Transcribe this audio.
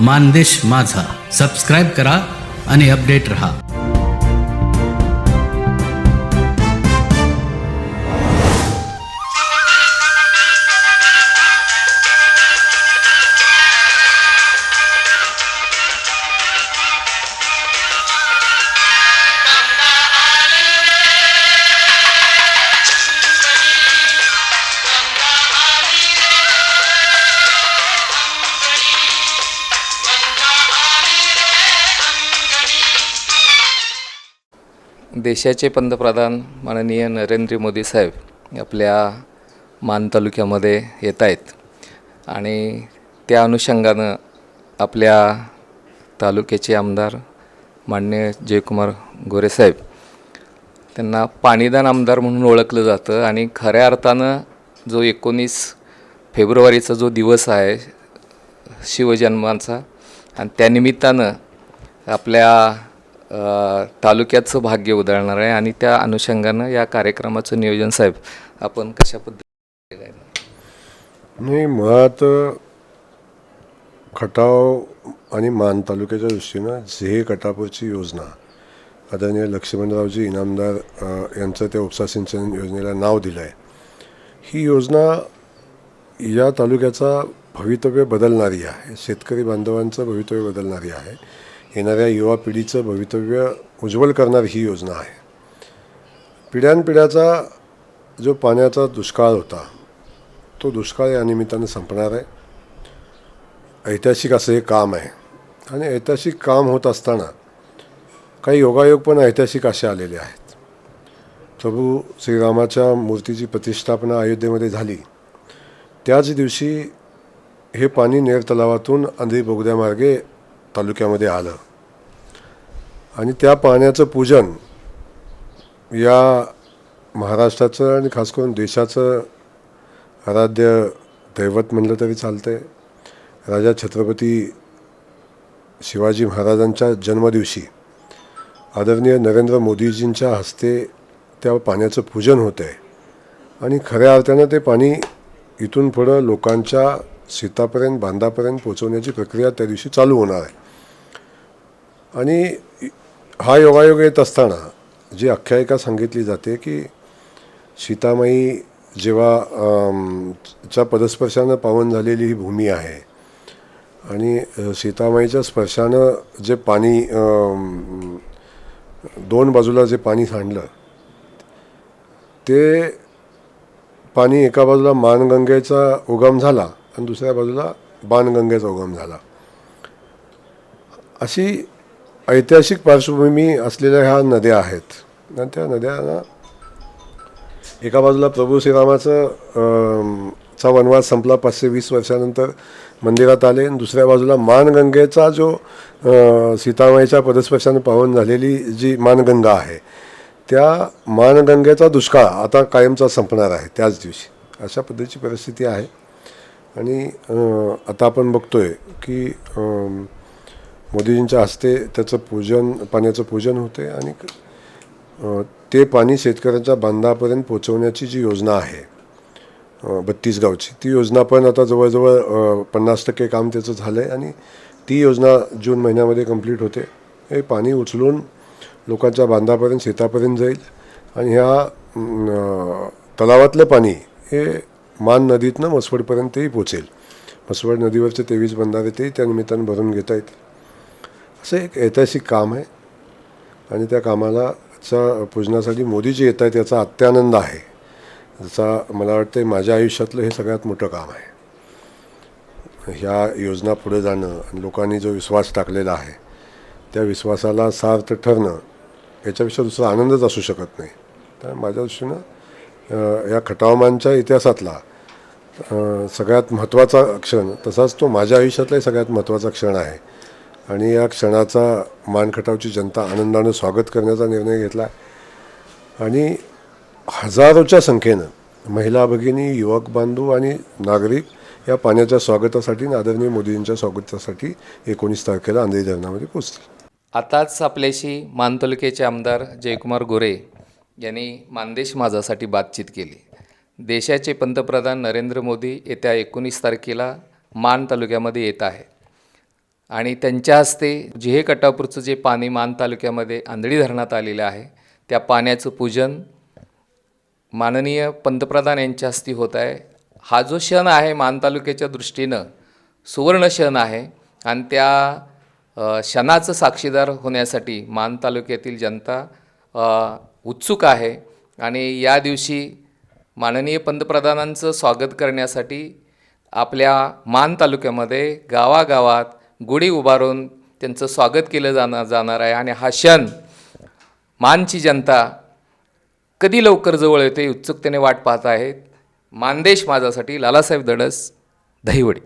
मानदेश माझा. सबस्क्राईब करा आणि अपडेट रहा. देशाचे पंतप्रधान माननीय नरेंद्र मोदी साहेब आपल्या मान तालुक्यामध्ये येत आहेत. आणि त्या अनुषंगानं आपल्या तालुक्याचे आमदार मान्य जयकुमार गोरे साहेब त्यांना पाणीदान आमदार म्हणून ओळखलं जातं. आणि खऱ्या अर्थानं जो एकोणीस फेब्रुवारीचा जो दिवस आहे शिवजन्माचा आणि त्यानिमित्तानं आपल्या तालुक्याचं भाग्य उधळणार आहे आणि त्या अनुषंगानं या कार्यक्रमाचं नियोजन साहेब आपण कशा पद्धतीने केलं आहे? नाही मुळात खटाव आणि मान तालुक्याच्या दृष्टीनं झे कटापूरची योजना आदरणीय लक्ष्मणरावजी इनामदार यांचं त्या उपसा सिंचन योजनेला नाव दिलं आहे ही योजना या तालुक्याचा भवितव्य बदलणारी आहे शेतकरी बांधवांचं भवितव्य बदलणारी आहे येणाऱ्या युवा पिढीचं भवितव्य उज्ज्वल करणारी ही योजना आहे. पिढ्यानपिढ्याचा जो पाण्याचा दुष्काळ होता तो दुष्काळ या निमित्तानं संपणार आहे. ऐतिहासिक असं हे काम आहे. आणि ऐतिहासिक काम होत असताना काही योगायोग पण ऐतिहासिक असे आलेले आहेत. प्रभू श्रीरामाच्या मूर्तीची प्रतिष्ठापना अयोध्येमध्ये झाली. त्याच दिवशी हे पाणी नेर तलावातून अंधरी बोगद्यामार्गे तालुक्यामध्ये आलं. आणि त्या पाण्याचं पूजन या महाराष्ट्राचं आणि खास करून देशाचं आराध्य दैवत म्हणलं तरी चालतं आहे राजा छत्रपती शिवाजी महाराजांच्या जन्मदिवशी आदरणीय नरेंद्र मोदीजींच्या हस्ते त्या पाण्याचं पूजन होतं आहे आणि खऱ्या अर्थानं ते पाणी इथून पुढं लोकांच्या शेतापर्यंत बांधापर्यंत पोचवण्याची प्रक्रिया त्या दिवशी चालू होणार आहे. आणि हा योगायोग येत असताना जी आख्यायिका सांगितली जाते की सीतामाई जेव्हा च्या पदस्पर्शानं पावन झालेली ही भूमी आहे आणि सीतामाईच्या स्पर्शानं जे पाणी दोन बाजूला जे पाणी सांडलं ते पाणी एका बाजूला मानगंगेचा उगम झाला आणि दुसऱ्या बाजूला बाणगंगेचा उगम झाला. अशी ऐतिहासिक पार्श्वभूमी असलेल्या ह्या नद्या आहेत. आणि त्या नद्यांना एका बाजूला प्रभू श्रीरामाचं चा वनवास संपला पाचशे वीस वर्षानंतर मंदिरात आले. आणि दुसऱ्या बाजूला मानगंगेचा जो सीतामाईच्या पदस्पर्शानं पावन झालेली जी मानगंगा आहे त्या मानगंगेचा दुष्काळ आता कायमचा संपणार आहे त्याच दिवशी. अशा पद्धतीची परिस्थिती आहे. आणि आता आपण बघतो आहे की मोदीजींच्या हस्ते त्याचं पूजन पाण्याचं पूजन होते आणि ते पाणी शेतकऱ्यांच्या बांधापर्यंत पोचवण्याची जी योजना आहे बत्तीस गावची ती योजना पण आता जवळजवळ पन्नास टक्के काम त्याचं झालं आहे आणि ती योजना जून महिन्यामध्ये कंप्लीट होते. हे पाणी उचलून लोकांच्या बांधापर्यंत शेतापर्यंत जाईल आणि ह्या तलावातलं पाणी हे मान नदीतनं मसवडपर्यंतही पोचेल. मसवड नदीवरचे तेवीस बंधारे ते त्या निमित्तानं भरून घेता येतील. असं एक ऐतिहासिक काम आहे. आणि त्या कामाला चा पूजनासाठी मोदी जे येत आहेत याचा अत्यानंद आहे. जसा मला वाटतं माझ्या आयुष्यातलं हे सगळ्यात मोठं काम आहे. ह्या योजना पुढे जाणं आणि लोकांनी जो विश्वास टाकलेला आहे त्या विश्वासाला सार्थ ठरणं याच्यापेक्षा दुसरा आनंदच असू शकत नाही. तर माझ्या दृष्टीनं या खटावमांच्या इतिहासातला सगळ्यात महत्त्वाचा क्षण तसाच तो माझ्या आयुष्यातलाही सगळ्यात महत्त्वाचा क्षण आहे. आणि या क्षणाचा मानखटावची जनता आनंदानं स्वागत करण्याचा निर्णय घेतला. आणि हजारोच्या संख्येनं महिला भगिनी युवक बांधव आणि नागरिक या पाण्याच्या स्वागतासाठी आणि आदरणीय मोदींच्या स्वागतासाठी एकोणीस तारखेला अंधेरी धरणामध्ये पोचतील आताच आपल्याशी मान आमदार जयकुमार गोरे यांनी मानदेश माझासाठी बातचीत केली. देशाचे पंतप्रधान नरेंद्र मोदी येत्या एकोणीस तारखेला मान तालुक्यामध्ये येत आहे आणि त्यांच्या हस्ते जिहे कटापूरचं जे पाणी मान तालुक्यामध्ये आंधळी धरणात आलेलं आहे त्या पाण्याचं पूजन माननीय पंतप्रधान यांच्या हस्ते होत आहे. हा जो क्षण आहे मान तालुक्याच्या दृष्टीनं सुवर्ण क्षण आहे आणि त्या क्षणाचं साक्षीदार होण्यासाठी मान तालुक्यातील जनता उत्सुक आहे. आणि या दिवशी माननीय पंतप्रधानांचं स्वागत करण्यासाठी आपल्या मान तालुक्यामध्ये गावागावात गुढी उभारून त्यांचं स्वागत केलं जाणार जाणार आहे. आणि हा क्षण मानची जनता कधी लवकर जवळ येते उत्सुकतेने वाट पाहत आहेत. मानदेश माझ्यासाठी लालासाहेब दडस दहिवडी.